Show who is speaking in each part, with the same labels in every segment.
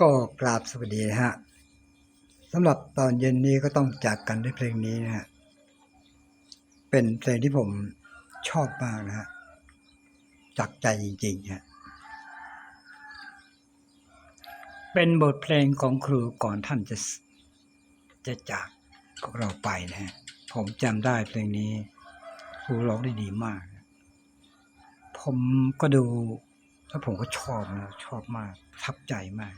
Speaker 1: ก็กราบสวัสดีนะฮะสำหรับตอนเย็นนี้ก็ต้องจากกันด้วยเพลงนี้นะฮะเป็นเพลงที่ผมชอบมากนะฮะจากใจจริงๆฮะเป็นบทเพลงของครูก่อนท่านจะจะจากพวกเราไปนะฮะผมจำได้เพลงนี้ครูร้องได้ดีมาก ผมก็ดูแล้วผมก็ชอบนะชอบมากทับใจมาก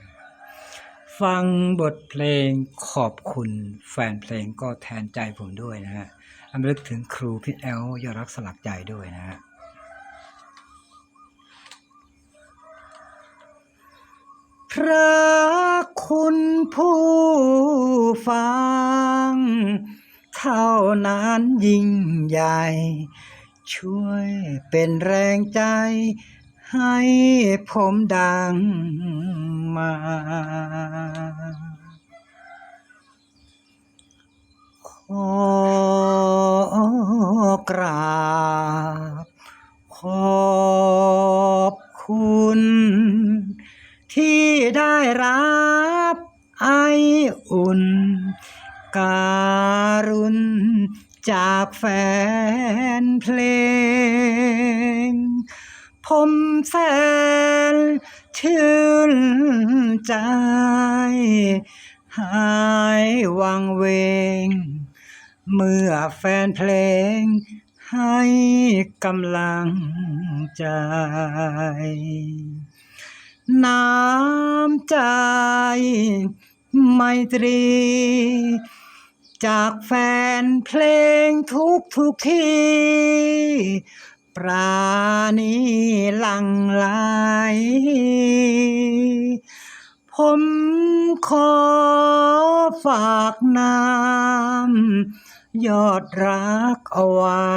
Speaker 1: ฟังบทเพลงขอบคุณแฟนเพลงก็แทนใจผมด้วยนะฮะรำลึกถึงครูพี่แอลยอรักสลักใจด้วยนะฮะพระคุณผู้ฟัง เท่านั้นยิ่งใหญ่ ช่วยเป็นแรงใจให้ผมดัง มา ขอกราบขอบคุณ ที่ได้รับไออุ่น การุณจากแฟนเพลง ผมแสน ชื่นใจ หายวังเวง เมื่อแฟนเพลงให้กำลังใจ น้ำใจ ไมตรี จากแฟนเพลงทุกทุกที่ ราณีหลังไหลผมขอฝากน้ำยอดรักเอาไว้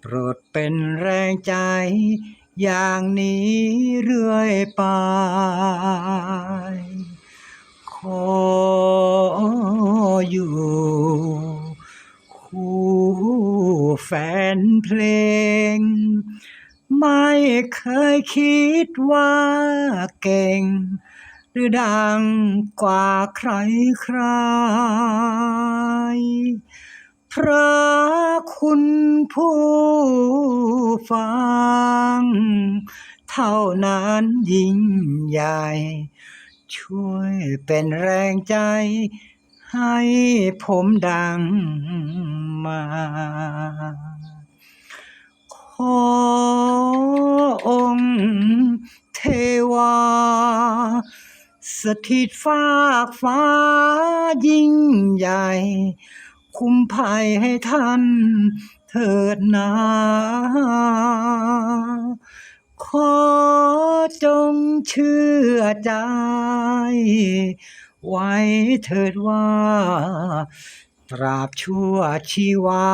Speaker 1: โปรดเป็นแรงใจอย่างนี้เรื่อยไป ขอ ฟนเพลง ไม่เคยคิดว่าเก่ง หรือดังกว่าใครใครพระคุณผู้ฟัง เท่านั้นยิ่งใหญ่ ช่วยเป็นแรงใจ ให้ผมดังมา ขอองค์เทวา สถิตฟากฟ้ายิ่งใหญ่ คุ้มภัยให้ท่านเถิดนาขอจงเชื่อใจ ไว้เถิดว่า ตราบชั่วชีวา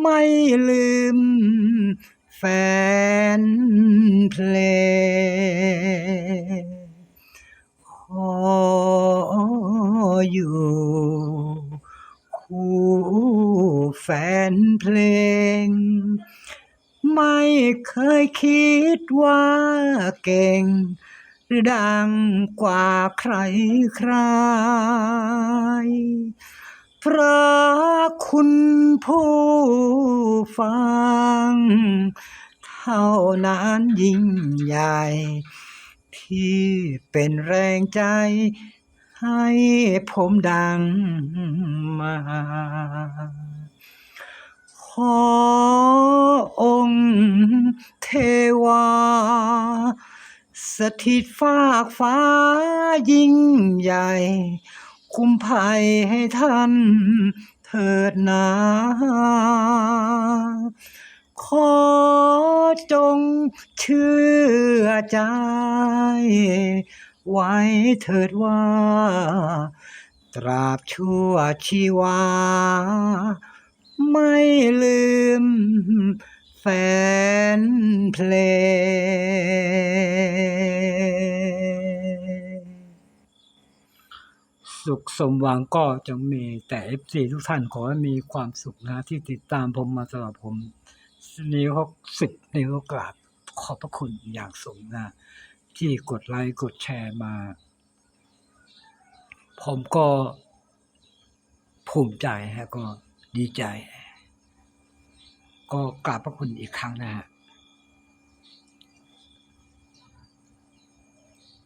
Speaker 1: ไม่ลืมแฟนเพลงขออยู่คู่แฟนเพลง ไม่เคยคิดว่าเก่ง ดังกว่าใครใคร พระคุณผู้ฟัง เท่านั้นยิ่งใหญ่ ที่เป็นแรงใจ ให้ผมดังมาขอองค์เทวา สถิตฟากฟ้ายิ่งใหญ่ คุ้มภัยให้ท่านเถิดนาขอจงเชื่อใจ ไว้เถิดว่า ตราบชั่วชีวา ไม่ลืม แฟนเพลง สุขสมหวังก็จงมีแต่เอฟซีทุกท่านขอให้มีความสุขนะที่ติดตามผมมาตลอดผมนิ้วหกสิบนิ้วกราบขอบพระคุณอย่างสูงนะ ที่กดไลค์กดแชร์มา ผมก็ภูมิใจฮะก็ดีใจ ก็กราบพระคุณอีกครั้งนะฮะ